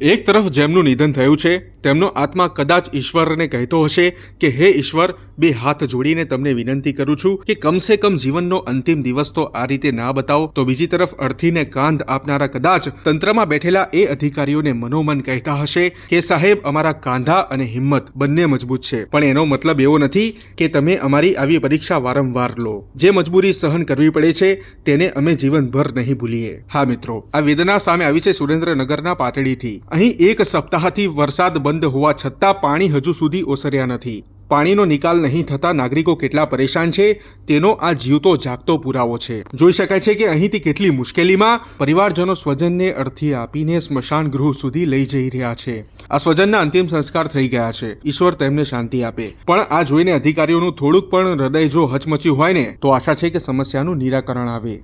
એક તરફ જેમનું નિધન થયું છે, તેમનો આત્મા કદાચ ઈશ્વરને કહેતો હશે કે, હે ઈશ્વર, બે હાથ જોડીને તમને વિનંતી કરું છું કે કમસે કમ જીવનનો અંતિમ દિવસ તો આ રીતે ના બતાવો. તો બીજી તરફ અર્થીને કાંધ આપનારા કદાચ તંત્રમાં બેઠેલા એ અધિકારીઓને મનોમન કહેતા હશે કે, સાહેબ, અમારા કાંધા અને હિંમત બંને મજબૂત છે. પણ એનો મતલબ એવો નથી કે, તમે અમારી આવી પરીક્ષા વારંવાર લો. જે મજબૂરી સહન કરવી પડે છે, તેને અમે જીવનભર નહીં ભૂલીએ. હા મિત્રો, આ વેદના સામે આવી છે સુરેન્દ્રનગરના પાટડીથી. અહીં એક સપ્તાહથી વરસાદ બંધ હોવા છતાં પાણી હજુ સુધી ઓસર્યા નથી. પાણીનો નિકાલ નહીં થતા નાગરિકો કેટલા પરેશાન છે, તેનો આ જીવતો જાગતો પુરાવો છે. જોઈ શકાય છે કે અહીંથી કેટલી મુશ્કેલીમાં પરિવારજનો સ્વજનને અર્થી આપીને સ્મશાન ગૃહ સુધી લઈ જઈ રહ્યા છે. આ સ્વજનના અંતિમ સંસ્કાર થઈ ગયા છે. ઈશ્વર તેમને શાંતિ આપે. પણ આ જોઈને અધિકારીઓનું થોડુંક પણ હૃદય જો હચમચ્યું હોય ને, તો આશા છે કે સમસ્યાનું નિરાકરણ આવે.